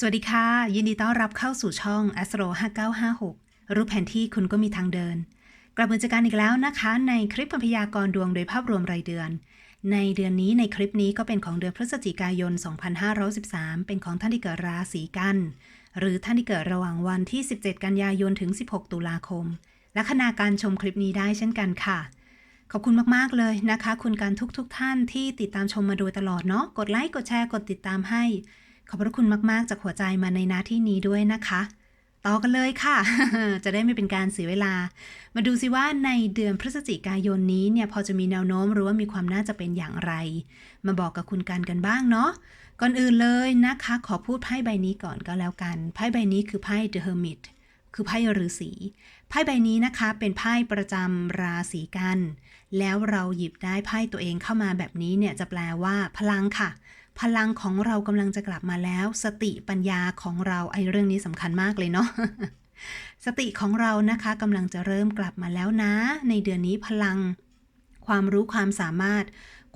สวัสดีค่ะ ยินดีต้อนรับเข้าสู่ช่อง Astro 5956 รู้แผนที่คุณก็มีทางเดิน กลับมาเจอกันอีกแล้วนะคะ ในคลิปพยากรณ์ดวงโดยภาพรวมรายเดือน ในเดือนนี้ในคลิปนี้ก็เป็นของเดือนพฤศจิกายน 2513 เป็นของท่านที่เกิดราศีกัน หรือท่านที่เกิดระหว่างวันที่ 17 กันยายนถึง 16 ตุลาคมละขณะการชมคลิปนี้ได้เช่นกันค่ะขอบคุณมาก ๆ เลยนะคะ คุณการทุกๆทท่านที่ติดตามชมมาโดยตลอดเนาะ กดไลค์ กดแชร์ กดติดตามให้ ขอบพระคุณมาก ๆ จากหัวใจมาในนาที่นี้ด้วยนะคะ ต่อกันเลยค่ะ จะได้ไม่เป็นการเสียเวลา มาดูสิว่าในเดือนพฤศจิกายนนี้เนี่ยพอจะมีแนวโน้มหรือว่ามีความน่าจะเป็นอย่างไร มาบอกกับคุณกันกันบ้างเนาะก่อนอื่นเลยนะคะ ขอพูดไพ่ใบนี้ก่อนก็แล้วกันไพ่ใบนี้คือไพ่ The Hermit คือไพ่ฤาษีไพ่ใบนี้นะคะเป็นไพ่ประจำราศีกัน แล้วเราหยิบได้ไพ่ตัวเองเข้ามาแบบนี้เนี่ยจะแปลว่าพลังค่ะ พลังของเรากำลังจะกลับมาแล้ว สติปัญญาของเราไอ้เรื่องนี้สำคัญมากเลยเนาะสติของเรานะคะกำลังจะเริ่มกลับมาแล้วนะ ในเดือนนี้พลัง ความรู้ความสามารถ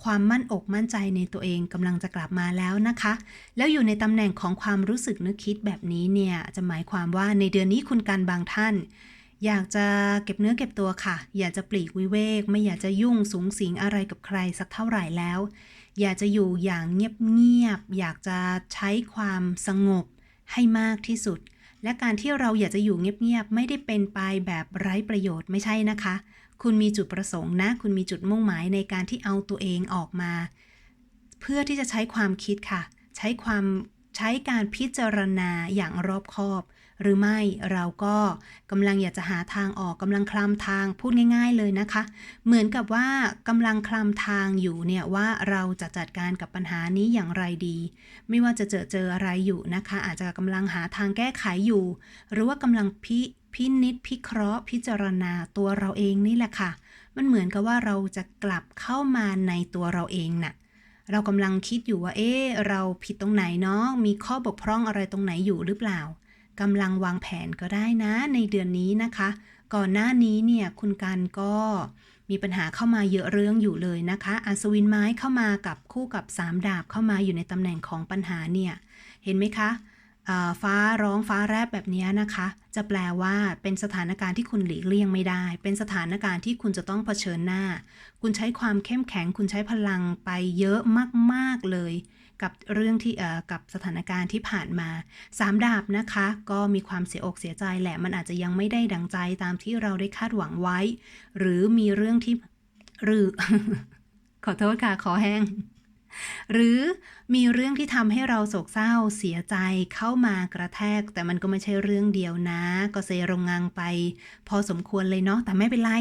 ความมั่นอกมั่นใจในตัวเองกำลังจะกลับมาแล้วนะคะ แล้วอยู่ในตำแหน่งของความรู้สึกนึกคิดแบบนี้เนี่ย จะหมายความว่าในเดือนนี้คุณการบางท่าน อยากจะเก็บเนื้อเก็บตัวค่ะ อยากจะปลีกวิเวก ไม่อยากจะยุ่งสูงสิงอะไรกับใครสักเท่าไหร่แล้ว อยากจะอยู่อย่างเงียบๆ อยากจะใช้ความสงบให้มากที่สุด และการที่เราอยากจะอยู่เงียบๆ ไม่ได้เป็นไปแบบไร้ประโยชน์ไม่ใช่นะคะ คุณมีจุดประสงค์นะ คุณมีจุดมุ่งหมายในการที่เอาตัวเองออกมา เพื่อที่จะใช้ความคิดค่ะ ใช้ความใช้การพิจารณาอย่างรอบคอบ หรือไม่เราก็กำลังอยากจะหาทางออกกำลังคลำทางพูดง่าย ๆ เลยนะคะ เหมือนกับว่ากำลังคลำทางอยู่เนี่ยว่าเราจะจัดการกับปัญหานี้อย่างไรดี ไม่ว่าจะเจอเจออะไรอยู่นะคะ อาจจะกำลังหาทางแก้ไขอยู่ หรือว่ากำลังพิพินิจพิเคราะห์พิจารณาตัวเราเองนี่แหละค่ะ มันเหมือนกับว่าเราจะกลับเข้ามาในตัวเราเองน่ะเรากำลังคิดอยู่ว่า เอ๊ะ เราผิดตรงไหนเนาะ มีข้อบกพร่องอะไรตรงไหนอยู่หรือเปล่า กำลังวางแผนก็ได้นะในเดือนนี้นะคะ ก่อนหน้านี้เนี่ยคุณกันก็มีปัญหาเข้ามาเยอะเรื่องอยู่เลยนะคะ อัศวินไม้เข้ามากับคู่กับสามดาบเข้ามาอยู่ในตำแหน่งของปัญหาเนี่ยเห็นไหมคะฟ้าร้องฟ้าแรบแบบนี้นะคะ จะแปลว่าเป็นสถานการณ์ที่คุณหลีกเลี่ยงไม่ได้ เป็นสถานการณ์ที่คุณจะต้องเผชิญหน้า คุณใช้ความเข้มแข็ง คุณใช้พลังไปเยอะมาก ๆ เลย กับเรื่องที่เอ่อกับสถานการณ์ที่ผ่านมาสามดาบนะคะ ก็มีความเสียอกเสียใจแหละ มันอาจจะยังไม่ได้ดังใจตามที่เราได้คาดหวังไว้ หรือมีเรื่องที่หรือ ขอโทษค่ะ ขอแห้ง หรือมีเรื่องที่ทำให้เราโศกเศร้าเสียใจเข้ามากระแทก แต่มันก็ไม่ใช่เรื่องเดียวนะ ก็เซรงงังไป พอสมควรเลยเนาะแต่ไม่เป็นไร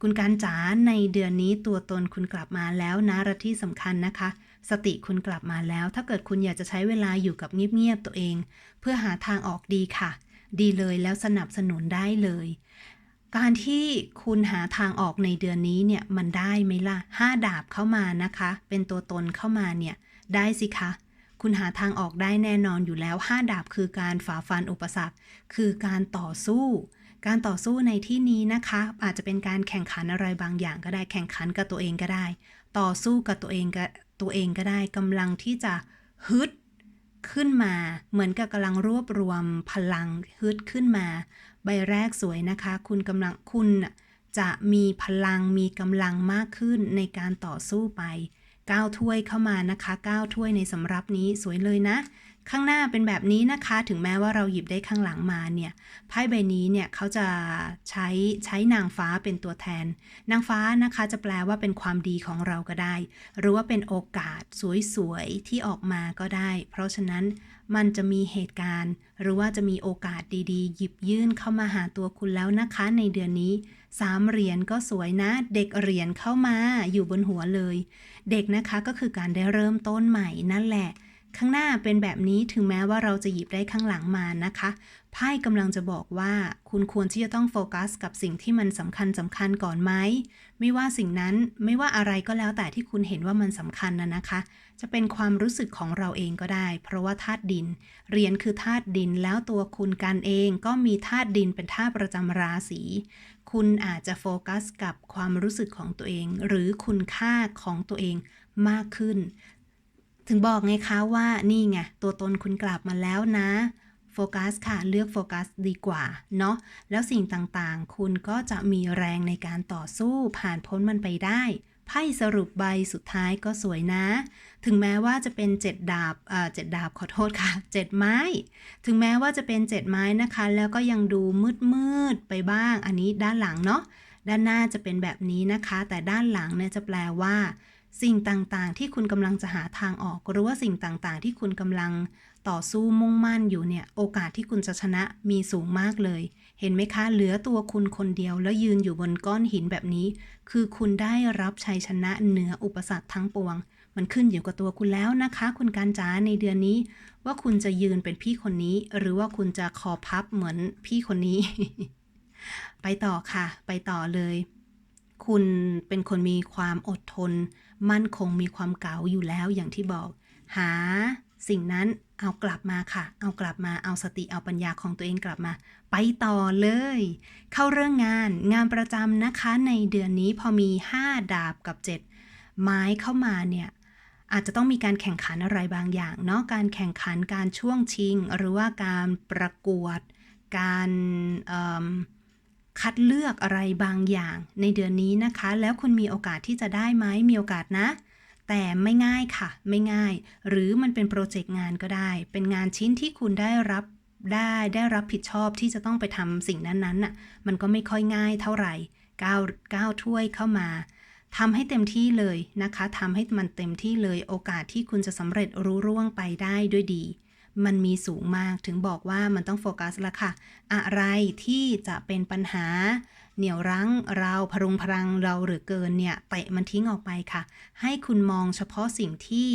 คุณการจ๋าในเดือนนี้ตัวตนคุณกลับมาแล้วนะและที่สำคัญนะคะ สติคุณกลับมาแล้ว ถ้าเกิดคุณอยากจะใช้เวลาอยู่กับเงียบๆตัวเอง เพื่อหาทางออกดีค่ะ ดีเลยแล้วสนับสนุนได้เลย การที่คุณหาทางออกในเดือนนี้เนี่ยมันได้ไหมล่ะห้าดาบเข้ามานะคะ เป็นตัวตนเข้ามาเนี่ยได้สิคะคุณหาทางออกได้แน่นอนอยู่แล้วห้าดาบคือการฝ่าฟันอุปสรรค คือการต่อสู้ การต่อสู้ในที่นี้นะคะ อาจจะเป็นการแข่งขันอะไรบางอย่างก็ได้แข่งขันกับตัวเองก็ได้ ต่อสู้กับตัวเองก ตัวเองก็ได้กำลังที่จะฮึดขึ้นมา เหมือนกับกำลังรวบรวมพลังฮึดขึ้นมา ใบแรกสวยนะคะ คุณกำลังคุณจะมีพลังมีกำลังมากขึ้นในการต่อสู้ไป 9 ถ้วยเข้ามานะคะ 9 ถ้วยในสำรับนี้สวยเลยนะ ข้างหน้าเป็นแบบนี้นะคะ ถึงแม้ว่าเราหยิบได้ข้างหลังมาเนี่ยไพ่ใบนี้เนี่ยเขาจะใช้ใช้นางฟ้าเป็นตัวแทน นางฟ้านะคะจะแปลว่าเป็นความดีของเราก็ได้ หรือว่าเป็นโอกาสสวยๆที่ออกมาก็ได้ เพราะฉะนั้นมันจะมีเหตุการณ์ หรือว่าจะมีโอกาสดีๆ หยิบยื่นเข้ามาหาตัวคุณแล้วนะคะในเดือนนี้สามเหรียญก็สวยนะ เด็กเหรียญเข้ามาอยู่บนหัวเลย เด็กนะคะก็คือการได้เริ่มต้นใหม่นั่นแหละ ข้างหน้าเป็นแบบนี้ถึงแม้ว่าเราจะหยิบได้ข้างหลังมานะคะไพ่กำลังจะบอกว่าคุณควรที่จะต้องโฟกัส กับสิ่งที่มันสำคัญสำคัญก่อนไหมไม่ว่าสิ่งนั้นไม่ว่าอะไรก็แล้วแต่ที่คุณเห็นว่ามันสำคัญนะนะคะ จะเป็นความรู้สึกของเราเองก็ได้ เพราะว่าธาตุดิน เรียญคือธาตุดินแล้วตัวคุณกันเองก็มีธาตุดินเป็นธาตุประจำราศีคุณอาจจะโฟกัส กับความรู้สึกของตัวเอง หรือคุณค่าของตัวเองมากขึ้น ถึงบอกไงคะว่านี่ไงตัวตนคุณกลับมาแล้วนะโฟกัสค่ะ เลือกโฟกัสดีกว่า เนาะแล้วสิ่งต่างๆ คุณก็จะมีแรงในการต่อสู้ผ่านพ้นมันไปได้ไพ่สรุปใบสุดท้ายก็สวยนะ ถึงแม้ว่าจะเป็นเจ็ดดาบเอ่อเจ็ดดาบขอโทษค่ะเจ็ดไม้ ถึงแม้ว่าจะเป็นเจ็ดไม้นะคะ แล้วก็ยังดูมืดมืดๆไปบ้าง อันนี้ด้านหลังเนาะ ด้านหน้าจะเป็นแบบนี้นะคะ แต่ด้านหลังเนี่ยจะแปลว่า สิ่งต่างๆ ที่คุณกำลังจะหาทางออก หรือว่าสิ่งต่างๆ ที่คุณกำลังต่อสู้มุ่งมั่นอยู่เนี่ย โอกาสที่คุณจะชนะมีสูงมากเลย เห็นไหมคะ เหลือตัวคุณคนเดียวแล้วยืนอยู่บนก้อนหินแบบนี้ คือคุณได้รับชัยชนะเหนืออุปสรรคทั้งปวง มันขึ้นอยู่กับตัวคุณแล้วนะคะ คุณการจ๋าในเดือนนี้ ว่าคุณจะยืนเป็นพี่คนนี้ หรือว่าคุณจะคอพับเหมือนพี่คนนี้ ไปต่อค่ะ ไปต่อเลย คุณเป็นคนมีความอดทน มั่นคงมีความเก๋าอยู่แล้วอย่างที่บอก หา สิ่งนั้นเอากลับมาค่ะ เอากลับมาเอาสติเอาปัญญาของตัวเองกลับมา ไปต่อเลย เข้าเรื่องงานงานประจำนะคะในเดือนนี้พอมี 5 ดาบกับ 7 ไม้เข้ามาเนี่ยอาจจะต้องมีการแข่งขันอะไรบางอย่างเนาะการแข่งขันการช่วงชิง หรือว่าการประกวด การอ คัดเลือกอะไรบางอย่างในเดือนนี้นะคะ แล้วคุณมีโอกาสที่จะได้ไหมมีโอกาสนะ แต่ไม่ง่ายค่ะ ไม่ง่าย หรือมันเป็นโปรเจกต์งานก็ได้ เป็นงานชิ้นที่คุณได้รับได้ได้รับผิดชอบที่จะต้องไปทำสิ่งนั้นๆน่ะมันก็ไม่ค่อยง่ายเท่าไหร่ก้าวก้าวถ้วยเข้ามาทำให้เต็มที่เลยนะคะทำให้มันเต็มที่เลยโอกาสที่คุณจะสำเร็จรู้ร่วงไปได้ด้วยดี มันมีสูงมากถึงบอกว่ามันต้องโฟกัสละค่ะ อะไรที่จะเป็นปัญหา เหนี่ยวรั้งเราพรุงพรังเราหรือเกินเนี่ยเตะมันทิ้งออกไปค่ะ ให้คุณมองเฉพาะสิ่งที่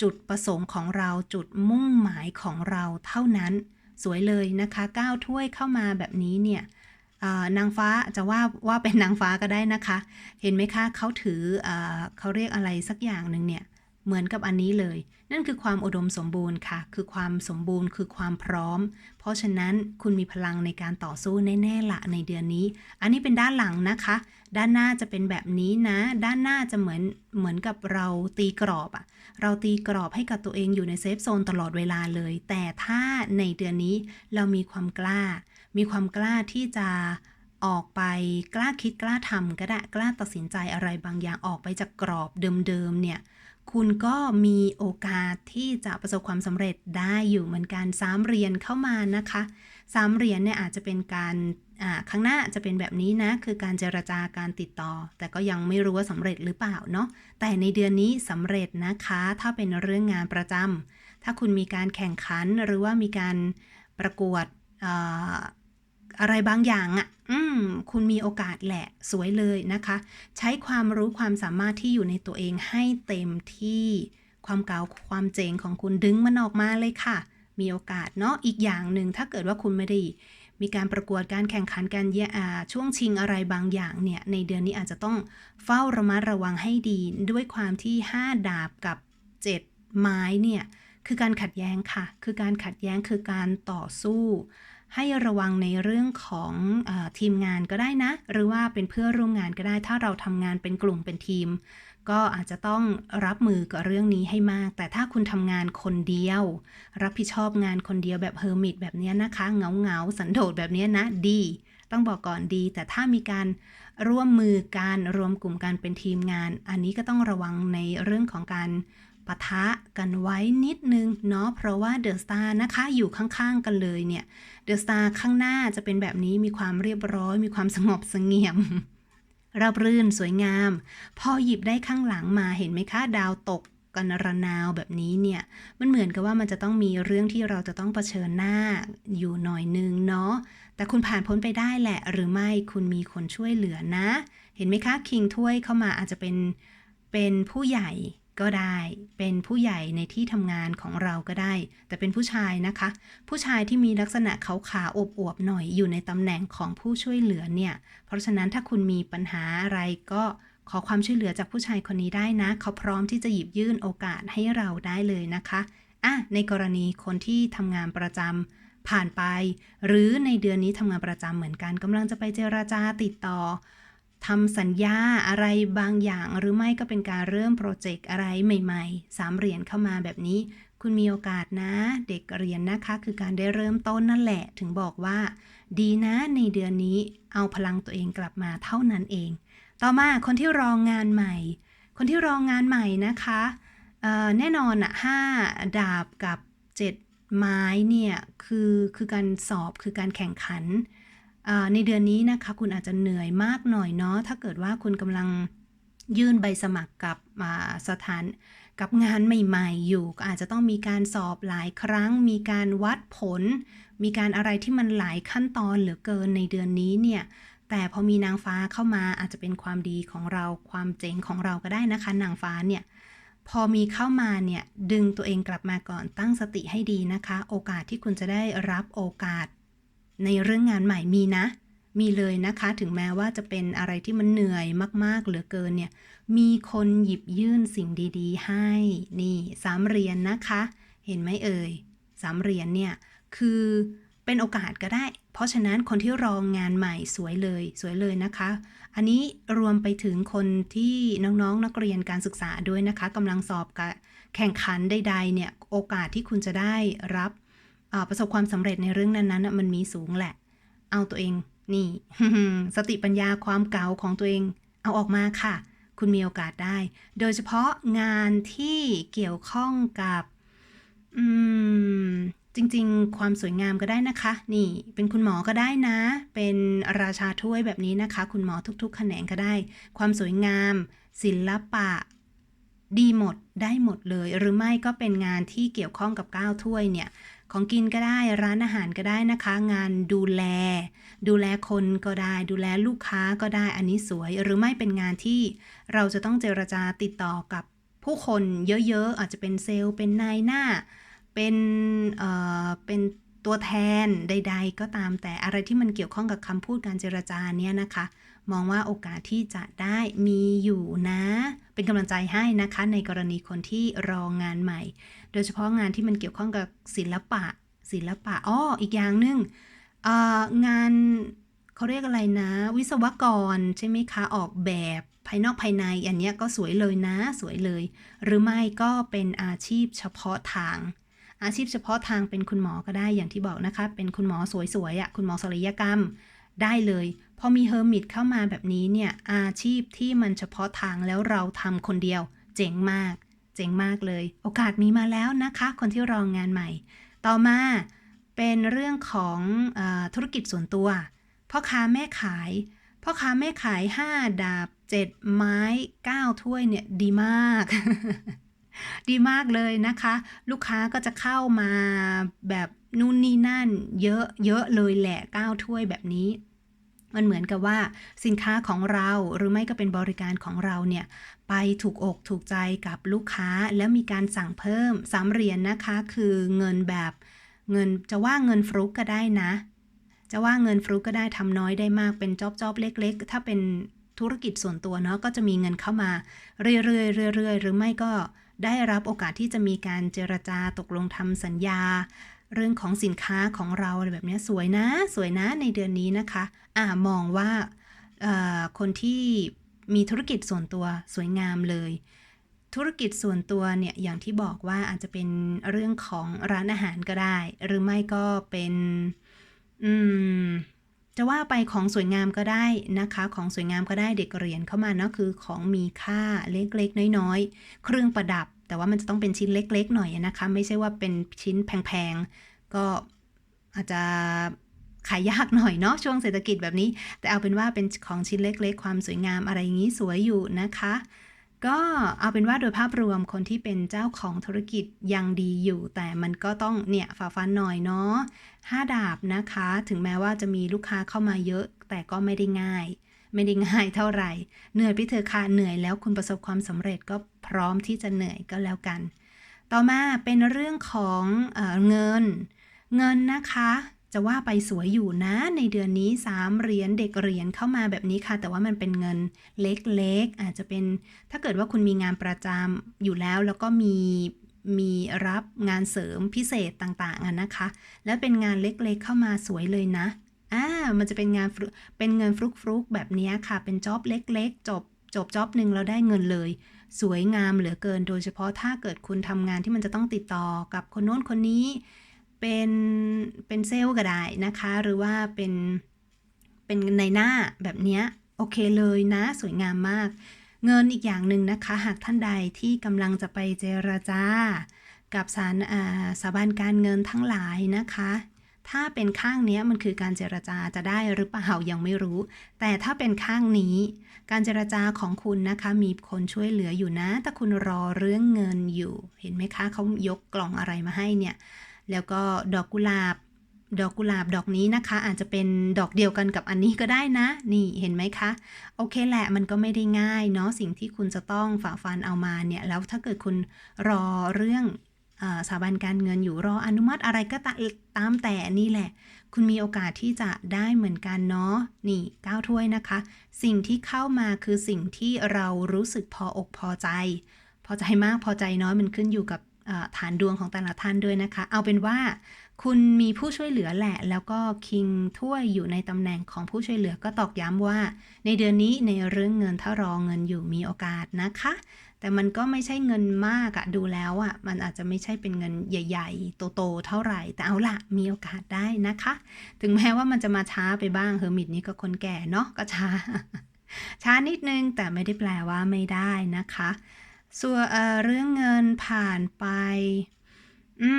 จุดประสงค์ของเราจุดมุ่งหมายของเราเท่านั้น สวยเลยนะคะก้าวถ้วยเข้ามาแบบนี้เนี่ยนางฟ้าจะว่าว่าเป็นนางฟ้าก็ได้นะคะ เห็นไหมคะเขาถือออเขาเรียกอะไรสักอย่างหนึ่งเนี่ย เหมือนกับอันนี้เลย นั่นคือความอุดมสมบูรณ์ค่ะ คือความสมบูรณ์คือความพร้อม เพราะฉะนั้นคุณมีพลังในการต่อสู้แน่ๆละในเดือนนี้ อันนี้เป็นด้านหลังนะคะ ด้านหน้าจะเป็นแบบนี้นะ ด้านหน้าจะเหมือนเหมือนกับเราตีกรอบอะเราตีกรอบให้กับตัวเองอยู่ในเซฟโซนตลอดเวลาเลย แต่ถ้าในเดือนนี้เรามีความกล้า มีความกล้าที่จะออกไปกล้าคิดกล้าทำก็ได้กล้าตัดสินใจอะไรบางอย่างออกไปจากกรอบเดิมๆเนี่ย คุณก็มีโอกาสที่จะประสบความสำเร็จได้อยู่เหมือนกันสามเหรียญเข้ามานะคะสามเหรียญเนี่ยอาจจะเป็นการอ่าข้างหน้าจะเป็นแบบนี้นะ คือการเจรจาการติดต่อ แต่ก็ยังไม่รู้ว่าสำเร็จหรือเปล่าเนาะแต่ในเดือนนี้สำเร็จนะคะ ถ้าเป็นเรื่องงานประจำถ้าคุณมีการแข่งขันหรือว่ามีการประกวด อะไรบางอย่างอะ่ะ อืม คุณมีโอกาสแหละสวยเลยนะคะ ใช้ความรู้ความสามารถที่อยู่ในตัวเองให้เต็มที่ความเก่าความเจ๋งของคุณดึงมันออกมาเลยค่ะ มีโอกาสเนาะอีกอย่างหนึ่งถ้าเกิดว่าคุณไม่ได้มีการประกวดการแข่งขันการเยอ่าช่วงชิงอะไรบางอย่างเนี่ย ในเดือนนี้อาจจะต้องเฝ้าระมัดระวังให้ดีด้วยความที่ 5 ดาบกับ 7 ไม้เนี่ย คือการขัดแย้งค่ะ คือการขัดแย้งคือการต่อสู้ ให้ระวังในเรื่องของอทีมงานก็ได้นะ หรือว่าเป็นเพื่อร่วมงานก็ได้ ถ้าเราทำงานเป็นกลุ่มเป็นทีม ก็อาจจะต้องรับมือกับเรื่องนี้ให้มาก แต่ถ้าคุณทำงานคนเดียว รับผิดชอบงานคนเดียวแบบเฮอร์มิตแบบเนี้ยนะคะ เงาเงาสันโดษแบบเนี้ยนะดี ต้องบอกก่อนดี แต่ถ้ามีการร่วมมือการรวมกลุ่มกันเป็นทีมงาน อันนี้ก็ต้องระวังในเรื่องของการ ปะทะกันไว้นิดนึงเนาะเพราะว่าเดอะสตาร์นะคะอยู่ข้างๆกันเลยเนี่ยเดอะสตาร์ข้างหน้าจะเป็นแบบนี้มีความเรียบร้อย มีความสงบเสงี่ยมราบรื่นสวยงาม พอหยิบได้ข้างหลังมาเห็นไหมคะดาวตกกันระนาวแบบนี้เนี่ย มันเหมือนกับว่ามันจะต้องมีเรื่องที่เราจะต้องเผชิญหน้าอยู่หน่อยนึงเนาะแต่คุณผ่านพ้นไปได้แหละ หรือไม่คุณมีคนช่วยเหลือนะ เห็นไหมคะคิงถ้วยเข้ามาอาจจะเป็นเป็นผู้ใหญ่ ก็ได้ เป็นผู้ใหญ่ในที่ทำงานของเราก็ได้ แต่เป็นผู้ชายนะคะ ผู้ชายที่มีลักษณะเขาขาอวบๆหน่อยอยู่ในตำแหน่งของผู้ช่วยเหลือเนี่ย เพราะฉะนั้นถ้าคุณมีปัญหาอะไรก็ขอความช่วยเหลือจากผู้ชายคนนี้ได้นะ เขาพร้อมที่จะหยิบยื่นโอกาสให้เราได้เลยนะคะอะในกรณีคนที่ทำงานประจำผ่านไป หรือในเดือนนี้ทำงานประจำเหมือนกันกำลังจะไปเจราจาติดต่อ ทำสัญญาอะไรบางอย่าง หรือไม่ก็เป็นการเริ่มโปรเจกต์อะไรใหม่ๆ สามเหรียญเข้ามาแบบนี้ คุณมีโอกาสนะ เด็กเรียนนะคะ คือการได้เริ่มต้นนั่นแหละ ถึงบอกว่า ดีนะในเดือนนี้เอาพลังตัวเองกลับมาเท่านั้นเอง ต่อมาคนที่รองงานใหม่ คนที่รองงานใหม่นะคะแน่นอนอะห้าดาบกับเจ็ดไม้เนี่ย คือคือการสอบคือการแข่งขัน ในเดือนนี้นะคะคุณอาจจะเหนื่อยมากหน่อยเนาะถ้าเกิดว่าคุณกำลังยื่นใบสมัครกับสถานกับงานใหม่ๆ อยู่ก็อาจจะต้องมีการสอบหลายครั้ง มีการวัดผล มีการอะไรที่มันหลายขั้นตอนเหลือเกินในเดือนนี้เนี่ยแต่พอมีนางฟ้าเข้ามาอาจจะเป็นความดีของเราความเจ๋งของเราก็ได้นะคะ นางฟ้าเนี่ยพอมีเข้ามาเนี่ยดึงตัวเองกลับมาก่อนตั้งสติให้ดีนะคะ โอกาสที่คุณจะได้รับโอกาส ในเรื่องงานใหม่มีนะ มีเลยนะคะ ถึงแม้ว่าจะเป็นอะไรที่มันเหนื่อยมาก ๆ เหลือเกินเนี่ย มีคนหยิบยื่นสิ่งดีๆ ให้ นี่สามเหรียญนนะคะ เห็นไหมเอ่ยสามเหรียญเนี่ย คือเป็นโอกาสก็ได้ เพราะฉะนั้นคนที่รองงานใหม่สวยเลย สวยเลยนะคะ อันนี้รวมไปถึงคนที่น้องๆนักเรียนการศึกษาด้วยนะคะกำลังสอบกับแข่งขันใดๆเนี่ย โอกาสที่คุณจะได้รับ ประสบความสำเร็จในเรื่องนั้นๆมันมีสูงแหละ เอาตัวเองนี่ สติปัญญาความเก่าของตัวเอง เอาออกมาค่ะ คุณมีโอกาสได้ โดยเฉพาะงานที่เกี่ยวข้องกับอืมจริง ๆ ความสวยงามก็ได้นะคะ นี่ เป็นคุณหมอก็ได้นะ เป็นราชาถ้วยแบบนี้นะคะ คุณหมอทุกๆ แขนงก็ได้ ความสวยงาม ศิลปะ ดีหมดได้หมดเลย หรือไม่ก็เป็นงานที่เกี่ยวข้องกับก้าวถ้วยเนี่ย ของกินก็ได้ร้านอาหารก็ได้นะคะ งานดูแล ดูแลคนก็ได้ ดูแลลูกค้าก็ได้อันนี้สวย หรือไม่เป็นงานที่เราจะต้องเจรจาติดต่อกับผู้คนเยอะๆ อาจจะเป็นเซลล์เป็นนายหน้า เป็นเอ่อเป็นตัวแทนใด ๆ ก็ตามแต่อะไรที่มันเกี่ยวข้องกับคำพูดการเจรจาเนี่ยนะคะ มองว่าโอกาสที่จะได้มีอยู่นะ เป็นกำลังใจให้นะคะ ในกรณีคนที่รองงานใหม่ โดยเฉพาะงานที่มันเกี่ยวข้องกับศิลปะ ศิลปะอ้ออีกอย่างหนึ่งงานเขาเรียกอะไรนะ วิศวกรใช่ไหมคะออกแบบภายนอกภายในอันเนี้ยก็สวยเลยนะสวยเลย หรือไม่ก็เป็นอาชีพเฉพาะทาง อาชีพเฉพาะทางเป็นคุณหมอก็ได้อย่างที่บอกนะคะ เป็นคุณหมอสวยๆอะ่ะคุณหมอศัลยกรรมได้เลย พอมีเฮอร์มิตเข้ามาแบบนี้เนี่ย อาชีพที่มันเฉพาะทางแล้วเราทำคนเดียว เจ๋งมาก เจ๋งมากเลย โอกาสมีมาแล้วนะคะ คนที่รองงานใหม่ ต่อมาเป็นเรื่องของอธุรกิจส่วนตัวพ่อค้าแม่ขายพ่อค้าแม่ขาย 5 ดาบ 7 ไม้ 9 ถ้วยเนี่ยดีมาก ดีมากเลยนะคะ ลูกค้าก็จะเข้ามาแบบนู่นนี่นั่น เยอะเยอะเลยแหละ 9 ถ้วยแบบนี้ มันเหมือนกับว่าสินค้าของเราหรือไม่ก็เป็นบริการของเราเนี่ยไปถูกอกถูกใจกับลูกค้าแล้วมีการสั่งเพิ่มสามเหรียญนนะคะ คือเงินแบบเงินจะว่าเงินฟลุกก็ได้นะ จะว่าเงินฟลุกก็ได้ทำน้อยได้มากเป็นจ็อบจอบเล็ก ๆ ถ้าเป็นธุรกิจส่วนตัวเนาะก็จะมีเงินเข้ามาเรื่อยๆเรื่อยๆหรือไม่ก็ได้รับโอกาสที่จะมีการเจรจาตกลงทำสัญญา เรื่องของสินค้าของเราอะไรแบบนี้สวยนะ สวยนะในเดือนนี้นะคะ อ่ามองว่าคนที่มีธุรกิจส่วนตัวสวยงามเลย ธุรกิจส่วนตัวเนี่ยอย่างที่บอกว่าอาจจะเป็นเรื่องของร้านอาหารก็ได้ หรือไม่ก็เป็นอืมจะว่าไปของสวยงามก็ได้นะคะ ของสวยงามก็ได้เด็กเรียนเข้ามาเนาะคือของมีค่าเล็กๆ น้อยๆ เครื่องประดับ แต่ว่ามันจะต้องเป็นชิ้นเล็ก ๆ หน่อยนะคะ ไม่ใช่ว่าเป็นชิ้นแพงๆ ก็อาจจะขายยากหน่อยเนาะช่วงเศรษฐกิจแบบนี้ แต่เอาเป็นว่าเป็นของชิ้นเล็ก ๆ ความสวยงามอะไรอย่างนี้สวยอยู่นะคะ ก็เอาเป็นว่าโดยภาพรวมคนที่เป็นเจ้าของธุรกิจยังดีอยู่ แต่มันก็ต้องเนี่ยฝ่าฟันหน่อยเนาะห้าดาบนะคะ ถึงแม้ว่าจะมีลูกค้าเข้ามาเยอะ แต่ก็ไม่ได้ง่าย ไม่ได้ง่ายเท่าไหร่ เหนื่อยไปเถอะค่ะเหนื่อยแล้วคุณประสบความสำเร็จก็พร้อมที่จะเหนื่อยก็แล้วกัน ต่อมาเป็นเรื่องของเออเงิน เงินนะคะ จะว่าไปสวยอยู่นะ ในเดือนนี้ 3 เหรียญเด็กเหรียญเข้ามาแบบนี้ค่ะ แต่ว่ามันเป็นเงินเล็กๆ อาจจะเป็นถ้าเกิดว่าคุณมีงานประจำอยู่แล้วแล้วก็มีมีรับงานเสริมพิเศษต่างๆนะคะ และเป็นงานเล็กๆเข้ามาสวยเลยนะ มันจะเป็นงานเป็นเงินฟลุกฟลุกๆแบบนี้ค่ะ เป็นจ็อบเล็ก ๆ จบจบจ็อบหนึ่งแล้วได้เงินเลย สวยงามเหลือเกิน โดยเฉพาะถ้าเกิดคุณทำงานที่มันจะต้องติดต่อกับคนโน้นคนนี้ เป็นเป็นเซลล์ก็ได้นะคะ หรือว่าเป็นเป็นในหน้าแบบนี้โอเคเลยนะ สวยงามมาก เงินอีกอย่างหนึ่งนะคะ หากท่านใดที่กำลังจะไปเจรจากับสารอ่าสถาบันการเงินทั้งหลายนะคะ ถ้าเป็นข้างนี้มันคือการเจรจาจะได้หรือเปล่ายังไม่รู้ แต่ถ้าเป็นข้างนี้ การเจรจาของคุณนะคะ มีคนช่วยเหลืออยู่นะ แต่คุณรอเรื่องเงินอยู่ เห็นไหมคะเขายกกล่องอะไรมาให้เนี่ย แล้วก็ดอกกุหลาบ ดอกกุหลาบดอกนี้นะคะ อาจจะเป็นดอกเดียวกันกับอันนี้ก็ได้นะ นี่เห็นไหมคะ โอเคแหละมันก็ไม่ได้ง่ายเนาะสิ่งที่คุณจะต้องฝ่าฟันเอามาเนี่ยแล้วถ้าเกิดคุณรอเรื่อง สถาบันการเงินอยู่รออนุมัติอะไรก็ตามแต่นี่แหละ คุณมีโอกาสที่จะได้เหมือนกันเนาะนี่ก้าวถ้วยนะคะ สิ่งที่เข้ามาคือสิ่งที่เรารู้สึกพออกพอใจ พอใจมากพอใจน้อยมันขึ้นอยู่กับฐานดวงของแต่ละท่านด้วยนะคะ เอาเป็นว่า คุณมีผู้ช่วยเหลือแหละ แล้วก็คิงถ้วยอยู่ในตำแหน่งของผู้ช่วยเหลือก็ตอกย้ำว่า ในเดือนนี้ในเรื่องเงินถ้ารอเงินอยู่มีโอกาสนะคะ แต่มันก็ไม่ใช่เงินมากอะดูแล้วอะมันอาจจะไม่ใช่เป็นเงินใหญ่ ๆ โตๆเท่าไหร่ แต่เอาละมีโอกาสได้นะคะ ถึงแม้ว่ามันจะมาช้าไปบ้างเฮอร์มิตนี่ก็คนแก่เนาะก็ช้า ช้านิดนึงแต่ไม่ได้แปลว่าไม่ได้นะคะ ส่วนเเรื่องเงินผ่านไปอื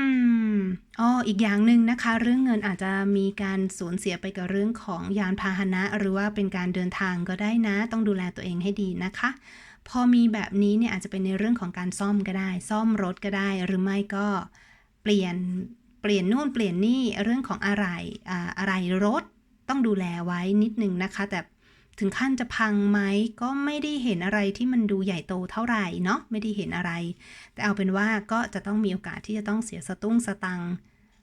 มอ๋ออีกอย่างหนึ่งนะคะ เรื่องเงินอาจจะมีการสูญเสียไปกับเรื่องของยานพาหนะ หรือว่าเป็นการเดินทางก็ได้นะ ต้องดูแลตัวเองให้ดีนะคะ พอมีแบบนี้เนี่ยอาจจะเป็นในเรื่องของการซ่อมก็ได้ ซ่อมรถก็ได้ หรือไม่ก็เปลี่ยนเปลี่ยนนู่นเปลี่ยนนี่เรื่องของอะไรออะไรรถต้องดูแลไว้นิดนึงนะคะ แต่ถึงขั้นจะพังไหมก็ไม่ได้เห็นอะไรที่มันดูใหญ่โตเท่าไหร่เนาะไม่ได้เห็นอะไร แต่เอาเป็นว่าก็จะต้องมีโอกาสที่จะต้องเสียสตุ้งสตัง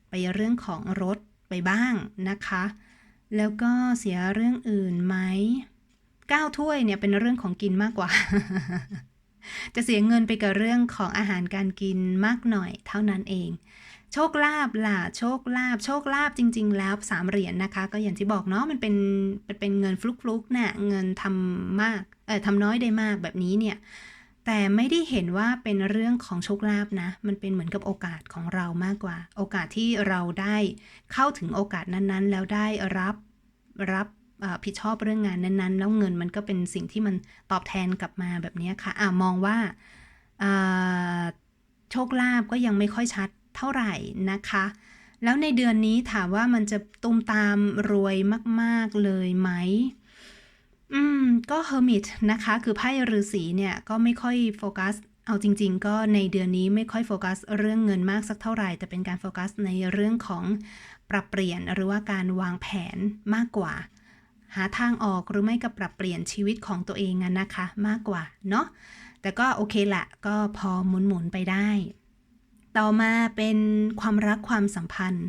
ไปเรื่องของรถไปบ้างนะคะ แล้วก็เสียเรื่องอื่นไหม ก้าถ้วยเนี่ยเป็นเรื่องของกินมากกว่า จะเสียเงินไปกับเรื่องของอาหารการกินมากหน่อยเท่านั้นเอง โชคลาภล่ะ โชคลาภโชคลาภจริง ๆ แล้วสามเหรียญนะคะ ก็อย่างที่บอกเนาะมันเป็นเป็นเงินฟลุกๆน่ะเงินทำมากเออทำน้อยได้มากแบบนี้เนี่ยแต่ไม่ได้เห็นว่าเป็นเรื่องของโชคลาภนะ มันเป็นเหมือนกับโอกาสของเรามากกว่า โอกาสที่เราได้เข้าถึงโอกาสนั้นๆ แล้วได้รับรับ ผิดชอบเรื่องงานนั้นๆ แล้วเงินมันก็เป็นสิ่งที่มันตอบแทนกลับมาแบบนี้ค่ะอ่ามองว่าโชคลาภก็ยังไม่ค่อยชัดเท่าไหร่นะคะ แล้วในเดือนนี้ถามว่ามันจะตุมตามรวยมาก ๆเลยไหมอืม ก็เฮอร์มิตนะคะ คือไพ่ฤาษีเนี่ยก็ไม่ค่อยโฟกัส เอาจริง ๆ ก็ในเดือนนี้ไม่ค่อยโฟกัสเรื่องเงินมากสักเท่าไหร่ แต่เป็นการโฟกัสในเรื่องของปรับเปลี่ยนหรือว่าการวางแผนมากกว่า หาทางออกหรือไม่ก็ปรับเปลี่ยนชีวิตของตัวเองอะนะคะ มากกว่าเนาะแต่ก็โอเคละก็พอหมุนๆไปได้ ต่อมาเป็นความรักความสัมพันธ์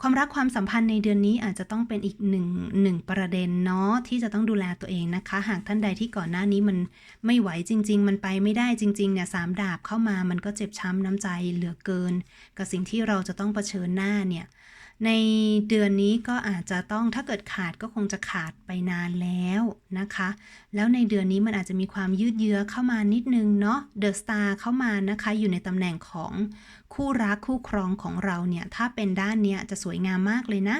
ความรักความสัมพันธ์ในเดือนนี้อาจจะต้องเป็นอีกหนึ่งหนึ่งประเด็นเนาะที่จะต้องดูแลตัวเองนะคะ หากท่านใดที่ก่อนหน้านี้มันไม่ไหวจริง ๆ มันไปไม่ได้จริงๆเนี่ยสามดาบเข้ามามันก็เจ็บช้ำน้ำใจเหลือเกิน กับสิ่งที่เราจะต้องเผชิญหน้าเนี่ย ในเดือนนี้ก็อาจจะต้องถ้าเกิดขาดก็คงจะขาดไปนานแล้วนะคะ แล้วในเดือนนี้มันอาจจะมีความยืดเยื้อเข้ามานิดนึงเนาะเดอะสตาร์เข้ามานะคะ อยู่ในตำแหน่งของคู่รักคู่ครองของเราเนี่ยถ้าเป็นด้านเนี้ยจะสวยงามมากเลยนะ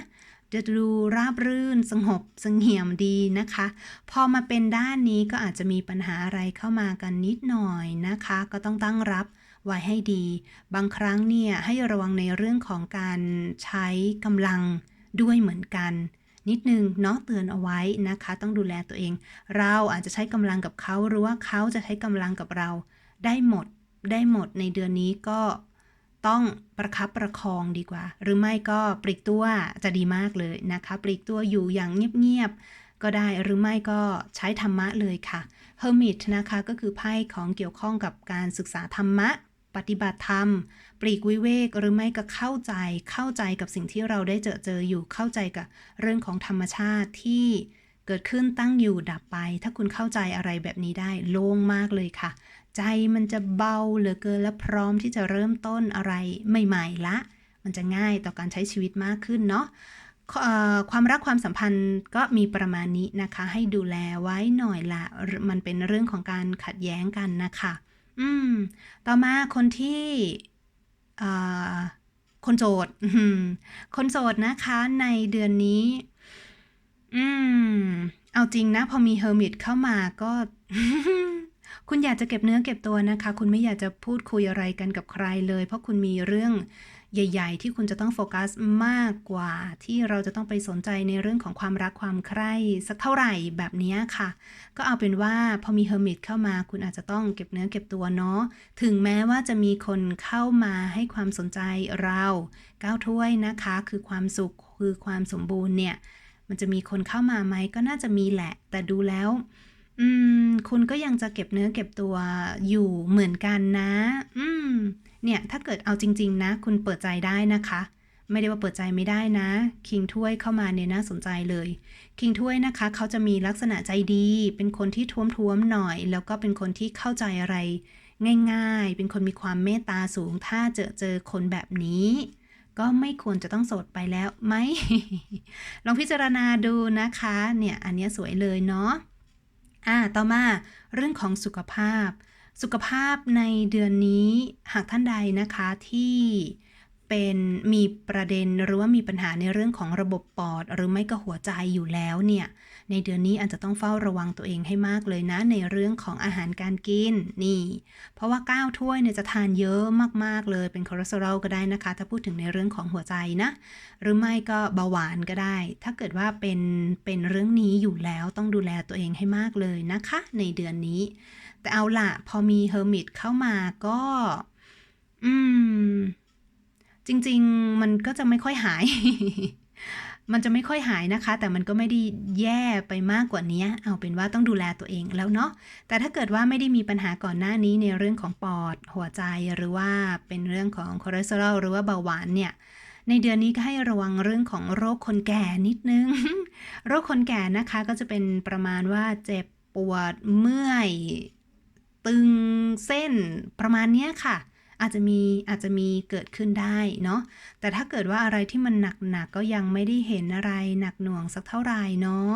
จะดูราบรื่นสงบสงี่ยมดีนะคะ พอมาเป็นด้านนี้ก็อาจจะมีปัญหาอะไรเข้ามากันนิดหน่อยนะคะ ก็ต้องตั้งรับ ไว้ให้ดี บางครั้งเนี่ยให้ระวังในเรื่องของการใช้กำลังด้วยเหมือนกัน นิดนึงเนาะเตือนเอาไว้นะคะ ต้องดูแลตัวเอง เราอาจจะใช้กำลังกับเขาหรือว่าเขาจะใช้กำลังกับเรา ได้หมดได้หมดในเดือนนี้ก็ต้องประคับประคองดีกว่า หรือไม่ก็ปลีกตัวจะดีมากเลยนะคะปลีกตัวอยู่อย่างเงียบๆก็ได้หรือไม่ก็ใช้ธรรมะเลยค่ะ Hermit นะคะก็คือไพ่ของเกี่ยวข้องกับการศึกษาธรรมะ ปฏิบัติธรรม ปลีกวิเวกหรือไม่ก็เข้าใจเข้าใจกับสิ่งที่เราได้เจอเจออยู่เข้าใจกับเรื่องของธรรมชาติที่เกิดขึ้นตั้งอยู่ดับไป ถ้าคุณเข้าใจอะไรแบบนี้ได้โล่งมากเลยค่ะ ใจมันจะเบาเหลือเกินและพร้อมที่จะเริ่มต้นอะไรใหม่ๆละ มันจะง่ายต่อการใช้ชีวิตมากขึ้นเนาะความรักความสัมพันธ์ก็มีประมาณนี้นะคะ ให้ดูแลไว้หน่อยละมันเป็นเรื่องของการขัดแย้งกันนะคะ อืม ต่อมาคนที่คนโสดคนโสดนะคะในเดือนนี้ อืม เอาจริงนะ พอมีเฮอร์มิตเข้ามาก็ คุณอยากจะเก็บเนื้อเก็บตัวนะคะ คุณไม่อยากจะพูดคุยอะไรกันกับใครเลย เพราะคุณมีเรื่อง ใหญ่ ๆ ที่คุณจะต้องโฟกัสมากกว่า ที่เราจะต้องไปสนใจในเรื่องของความรักความใคร่สักเท่าไหร่แบบนี้ค่ะ ก็เอาเป็นว่าพอมีเฮอร์มิตเข้ามาคุณอาจจะต้องเก็บเนื้อเก็บตัวเนาะถึงแม้ว่าจะมีคนเข้ามาให้ความสนใจเราก้าวถ้วยนะคะ คือความสุขคือความสมบูรณ์เนี่ย มันจะมีคนเข้ามาไหมก็น่าจะมีแหละ แต่ดูแล้วอืม คุณก็ยังจะเก็บเนื้อเก็บตัวอยู่เหมือนกันนะ อืม เนี่ยถ้าเกิดเอาจริง ๆ นะ คุณเปิดใจได้นะคะ ไม่ได้ว่าเปิดใจไม่ได้นะ คิงถ้วยเข้ามาเนี่ยน่าสนใจเลย คิงถ้วยนะคะ เขาจะมีลักษณะใจดี เป็นคนที่ท้วมๆหน่อย แล้วก็เป็นคนที่เข้าใจอะไร ง่าย ๆ เป็นคนมีความเมตตาสูง ถ้าเจอเจอคนแบบนี้ก็ไม่ควรจะต้องโสดไปแล้วไหม ลองพิจารณาดูนะคะ เนี่ย อันนี้สวยเลยเนาะ อ่า ต่อมาเรื่องของสุขภาพ สุขภาพในเดือนนี้หากท่านใดนะคะที่เป็นมีประเด็นหรือว่ามีปัญหาในเรื่องของระบบปอด หรือไม่ก็หัวใจอยู่แล้วเนี่ย ในเดือนนี้อาจจะต้องเฝ้าระวังตัวเองให้มากเลยนะ ในเรื่องของอาหารการกินนี่ เพราะว่าก้าวถ้วยเนี่ยจะทานเยอะมากๆเลยเป็นคอเลสเตอรอลก็ได้นะคะ ถ้าพูดถึงในเรื่องของหัวใจนะ หรือไม่ก็เบาหวานก็ได้ ถ้าเกิดว่าเป็นเป็นเรื่องนี้อยู่แล้วต้องดูแลตัวเองให้มากเลยนะคะ ในเดือนนี้ แต่เอาละพอมีเฮอร์มิตเข้ามาก็ อืม จริง ๆ มันก็จะไม่ค่อยหาย มันจะไม่ค่อยหายนะคะ แต่มันก็ไม่ได้แย่ไปมากกว่านี้ เอาเป็นว่าต้องดูแลตัวเองแล้วเนาะ แต่ถ้าเกิดว่าไม่ได้มีปัญหาก่อนหน้านี้ในเรื่องของปอด หัวใจหรือว่าเป็นเรื่องของคอเลสเตอรอลหรือว่าเบาหวานเนี่ยในเดือนนี้ก็ให้ระวังเรื่องของโรคคนแก่นิดนึง โรคคนแก่นะคะก็จะเป็นประมาณว่าเจ็บปวดเมื่อย ตึงเส้นประมาณเนี้ยค่ะ อาจจะมีอาจจะมีเกิดขึ้นได้เนาะแต่ถ้าเกิดว่าอะไรที่มันหนักๆก็ยังไม่ได้เห็นอะไรหนักหน่วงสักเท่าไหร่เนาะ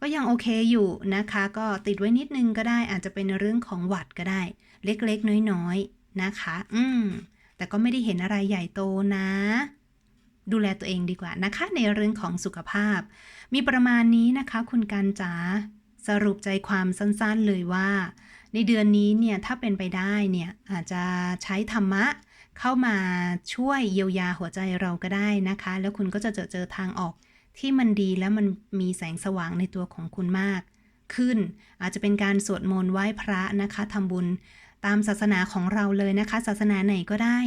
ก็ยังโอเคอยู่นะคะ ก็ติดไว้นิดนึงก็ได้ อาจจะเป็นเรื่องของหวัดก็ได้ เล็กๆ น้อยๆนะคะ อืมแต่ก็ไม่ได้เห็นอะไรใหญ่โตนะ ดูแลตัวเองดีกว่านะคะ ในเรื่องของสุขภาพ มีประมาณนี้นะคะ คุณการจ๋าสรุปใจความสั้นๆเลยว่า ในเดือนนี้เนี่ยถ้าเป็นไปได้เนี่ยอาจจะใช้ธรรมะเข้ามาช่วยเยียวยาหัวใจเราก็ได้นะคะ แล้วคุณก็จะเจอเจอทางออกที่มันดีแล้วมันมีแสงสว่างในตัวของคุณมาก ขึ้นอาจจะเป็นการสวดมนต์ไหว้พระนะคะทำบุญตามศาสนาของเราเลยนะคะ ศาสนาไหนก็ได้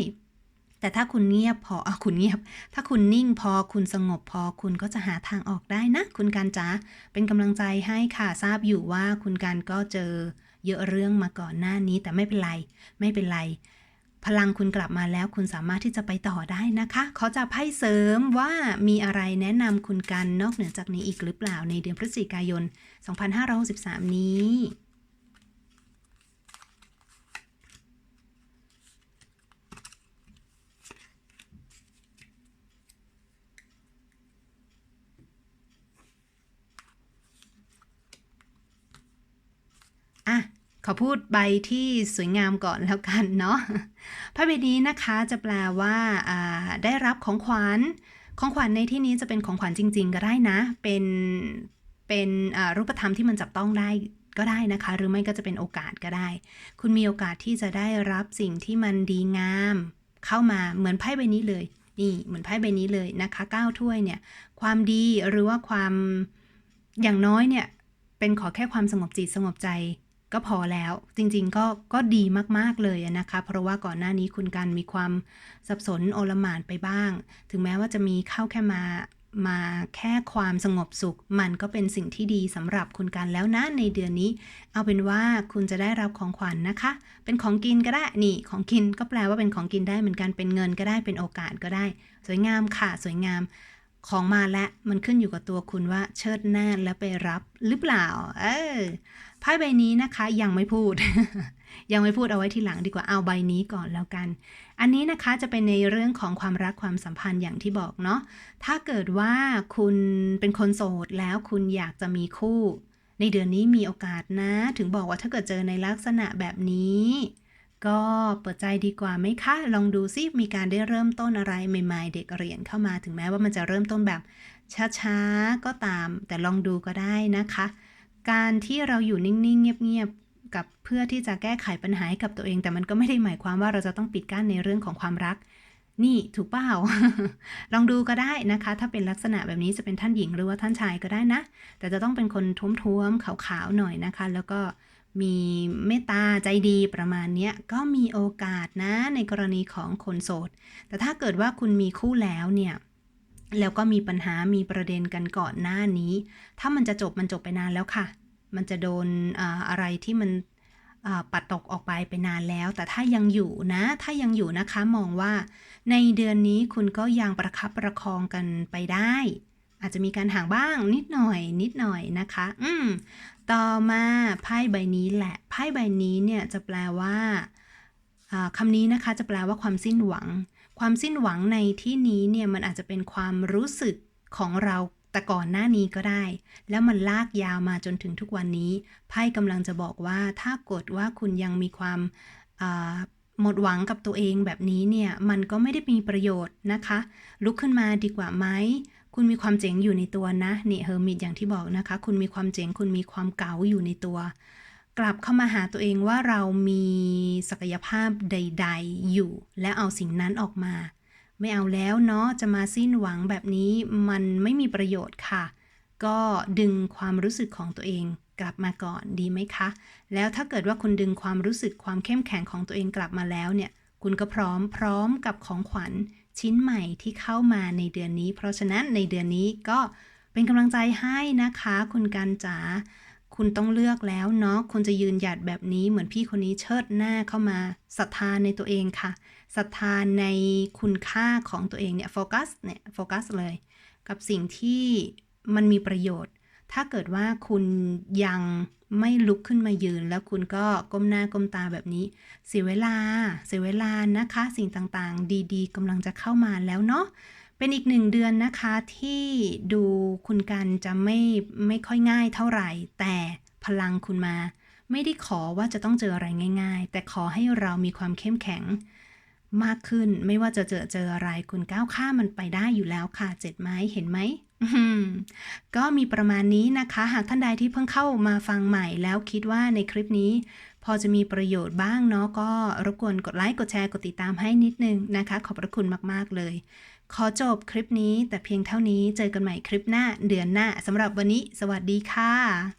แต่ถ้าคุณเงียบพออคุณเงียบ ถ้าคุณนิ่งพอคุณสงบพอคุณก็จะหาทางออกได้นะ คุณการจ๋าเป็นกำลังใจให้ค่ะทราบอยู่ว่าคุณการก็เจอ เยอะเรื่องมาก่อนหน้านี้แต่ไม่เป็นไร ไม่เป็นไร พลังคุณกลับมาแล้วคุณสามารถที่จะไปต่อได้นะคะเขาจะไพ่เสริมว่ามีอะไรแนะนำคุณกันนอกเหนือจากนี้อีกหรือเปล่าในเดือนพฤศจิกายน 2563 นี้ อะ ขอพูดใบที่สวยงามก่อนแล้วกันเนาะไพ่ใบนี้นะคะจะแปลว่าาได้รับของขวัญ ของขวัญในที่นี้จะเป็นของขวัญจริง ๆ ก็ได้นะ เป็นเป็นรูปธรรมที่มันจับต้องได้ก็ได้นะคะ หรือไม่ก็จะเป็นโอกาสก็ได้ คุณมีโอกาสที่จะได้รับสิ่งที่มันดีงาม เข้ามาเหมือนไพ่ใบนี้เลย นี่เหมือนไพ่ใบนี้เลยนะคะเก้าถ้วยเนี่ย ความดีหรือว่าความอย่างน้อยเนี่ยเป็นขอแค่ความสงบจิตสงบใจ ก็พอแล้วจริงๆก็ก็ดีมากๆเลยนะคะ เพราะว่าก่อนหน้านี้คุณกันมีความสับสนโอลหม่านไปบ้าง ถึงแม้ว่าจะมีเข้าแค่มามาแค่ความสงบสุข มันก็เป็นสิ่งที่ดีสำหรับคุณกันแล้วนะในเดือนนี้ เอาเป็นว่าคุณจะได้รับของขวัญนะคะ เป็นของกินก็ได้นี่ของกินก็แปลว่าเป็นของกินได้เหมือนกันเป็นเงินก็ได้เป็นโอกาสก็ได้ สวยงามค่ะ สวยงามของมาแล้วมันขึ้นอยู่กับตัวคุณว่าเชิดหน้าแล้วไปรับหรือเปล่า เออ ไพ่ใบนี้นะคะยังไม่พูด ยังไม่พูดเอาไว้ทีหลังดีกว่าเอาใบนี้ก่อนแล้วกัน อันนี้นะคะจะเป็นในเรื่องของความรักความสัมพันธ์อย่างที่บอกเนาะถ้าเกิดว่าคุณเป็นคนโสดแล้วคุณอยากจะมีคู่ ในเดือนนี้มีโอกาสนะ ถึงบอกว่าถ้าเกิดเจอในลักษณะแบบนี้ ก็เปิดใจดีกว่าไหมคะ ลองดูซิมีการได้เริ่มต้นอะไรใหม่ ๆ เด็กเรียนเข้ามาถึงแม้ว่ามันจะเริ่มต้นแบบช้าๆก็ตาม แต่ลองดูก็ได้นะคะ การที่เราอยู่นิ่ง ๆ เงียบ ๆ กับเพื่อที่จะแก้ไขปัญหาให้กับตัวเอง แต่มันก็ไม่ได้หมายความว่าเราจะต้องปิดกั้นในเรื่องของความรัก นี่ถูกเปล่า ลองดูก็ได้นะคะ ถ้าเป็นลักษณะแบบนี้จะเป็นท่านหญิงหรือว่าท่านชายก็ได้นะ แต่จะต้องเป็นคนท้วมๆขาวๆหน่อยนะคะ แล้วก็มีเมตตาใจดีประมาณนี้ก็มีโอกาสนะในกรณีของคนโสด แต่ถ้าเกิดว่าคุณมีคู่แล้วเนี่ย แล้วก็มีปัญหามีประเด็นกันก่อนหน้านี้ ถ้ามันจะจบมันจบไปนานแล้วค่ะ มันจะโดนอะไรที่มันปัดตกออกไปไปนานแล้ว แต่ถ้ายังอยู่นะ ถ้ายังอยู่นะคะมองว่า ในเดือนนี้คุณก็ยังประคับประคองกันไปได้ อาจจะมีการห่างบ้างนิดหน่อยนิดหน่อยนะคะ อืมต่อมาไพ่ใบนี้แหละไพ่ใบนี้เนี่ยจะแปลว่าคำนี้นะคะจะแปลว่าความสิ้นหวัง ความสิ้นหวังในที่นี้เนี่ยมันอาจจะเป็นความรู้สึกของเราแต่ก่อนหน้านี้ก็ได้ แล้วมันลากยาวมาจนถึงทุกวันนี้ไพ่กำลังจะบอกว่าถ้ากดว่าคุณยังมีความหมดหวังกับตัวเองแบบนี้เนี่ย มันก็ไม่ได้มีประโยชน์นะคะ ลุกขึ้นมาดีกว่าไหมคุณมีความเจ๋งอยู่ในตัวนะนี่เฮอร์มิตอย่างที่บอกนะคะ คุณมีความเจ๋งคุณมีความเก๋าอยู่ในตัว กลับเข้ามาหาตัวเองว่าเรามีศักยภาพใด ๆ อยู่ และเอาสิ่งนั้นออกมา ไม่เอาแล้วเนาะจะมาสิ้นหวังแบบนี้มันไม่มีประโยชน์ค่ะ ก็ดึงความรู้สึกของตัวเองกลับมาก่อนดีไหมคะ แล้วถ้าเกิดว่าคุณดึงความรู้สึกความเข้มแข็งของตัวเองกลับมาแล้วเนี่ย คุณก็พร้อมพร้อมกับของขวัญชิ้นใหม่ที่เข้ามาในเดือนนี้ เพราะฉะนั้นในเดือนนี้ก็เป็นกำลังใจให้นะคะ คุณการจ๋า คุณต้องเลือกแล้วเนาะคุณจะยืนหยัดแบบนี้เหมือนพี่คนนี้เชิดหน้าเข้ามาศรัทธาในตัวเองค่ะศรัทธาในคุณค่าของตัวเองเนี่ยโฟกัสเนี่ยโฟกัสเลย กับสิ่งที่มันมีประโยชน์ ถ้าเกิดว่าคุณยังไม่ลุกขึ้นมายืน แล้วคุณก็ก้มหน้าก้มตาแบบนี้ เสียเวลา เสียเวลานะคะ สิ่งต่างๆ ดีๆกำลังจะเข้ามาแล้วเนาะ เป็นอีกหนึ่งเดือนนะคะที่ดูคุณกันจะไม่ไม่ค่อยง่ายเท่าไหร่ แต่พลังคุณมา ไม่ได้ขอว่าจะต้องเจออะไรง่าย ๆ แต่ขอให้เรามีความเข้มแข็งมากขึ้นไม่ว่าจะเจอเจออะไรคุณก้าวข้ามมันไปได้อยู่แล้วค่ะเจ็ดไม้เห็นไหมก็มีประมาณนี้นะคะ หากท่านใดที่เพิ่งเข้ามาฟังใหม่แล้วคิดว่าในคลิปนี้ พอจะมีประโยชน์บ้างเนาะก็รบกวนกดไลค์กดแชร์กดติดตามให้นิดนึงนะคะ ขอบพระคุณมาก ๆ เลย ขอจบคลิปนี้แต่เพียงเท่านี้เจอกันใหม่คลิปหน้าเดือนหน้าสำหรับวันนี้ สวัสดีค่ะ